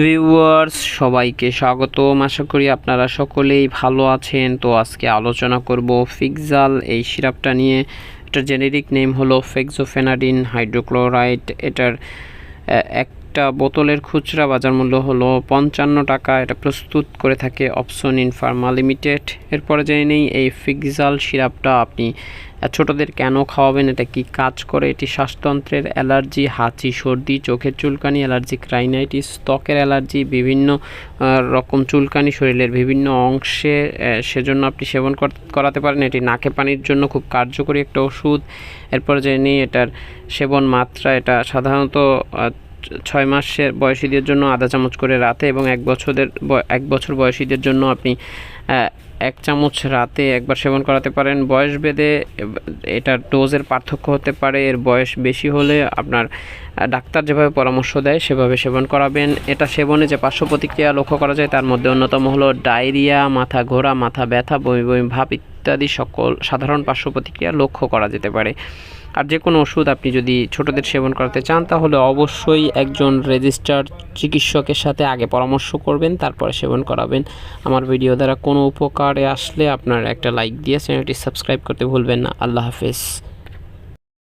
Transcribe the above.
Viewers সবাইকে স্বাগতম। আশা করি আপনারা সকলেই ভালো আছেন। তো আজকে আলোচনা করব ফিক্সাল এই সিরাপটা নিয়ে। এটার জেনেরিক নেম হলো ফেক্সোফেনাডিন হাইড্রোক্লোরাইড এটার একটা বোতলের খুচরা বাজার মূল্য হলো পঞ্চান্ন টাকা। এটা প্রস্তুত করে থাকে অপশন ইনফার্মা লিমিটেড এরপরে জেনে নেই, এই ফিক্সাল সিরাপটা আপনি ছোটদের কেন খাওয়াবেন? এটা কি কাজ করে? এটি শ্বাসতন্ত্রের অ্যালার্জি, হাঁচি, সর্দি, চোখের চুলকানি অ্যালার্জি ক্রাইনাইটিস ত্বকের অ্যালার্জি, বিভিন্ন রকম চুলকানি, শরীরের বিভিন্ন অংশে সেজন্য আপনি সেবন করাতে পারেন। এটি নাকে পানির জন্য খুব কার্যকরী একটা ওষুধ। এরপর যে নিই এটার সেবন মাত্রা, এটা সাধারণত ছয় মাসের বয়সীদের জন্য আধা চামচ করে রাতে এবং এক বছরের এক বছর বয়সীদের জন্য আপনি এক চামচ রাতে একবার সেবন করাতে পারেন। বয়স ভেদে এটার ডোজের পার্থক্য হতে পারে। এর বয়স বেশি হলে আপনার ডাক্তার যেভাবে পরামর্শ দেয়, সেভাবে সেবন করাবেন। এটা সেবনে যে পার্শ্ব প্রতিক্রিয়া লক্ষ্য করা যায়, তার মধ্যে অন্যতম হলো ডায়রিয়া, মাথা ঘোরা, মাথা ব্যথা, বমি বমি ভাব ইত্যাদি সকল সাধারণ পার্শ্ব প্রতিক্রিয়া লক্ষ্য করা যেতে পারে। আর যে কোনো ওষুধ আপনি যদি ছোটদের সেবন করাতে চান, তাহলে অবশ্যই একজন রেজিস্টার চিকিৎসকের সাথে আগে পরামর্শ করবেন, তারপরে সেবন করাবেন। আমার ভিডিও দ্বারা কোনো উপকারে আসলে আপনার একটা লাইক দিয়ে চ্যানেলটি সাবস্ক্রাইব করতে ভুলবেন না। আল্লাহ হাফেজ।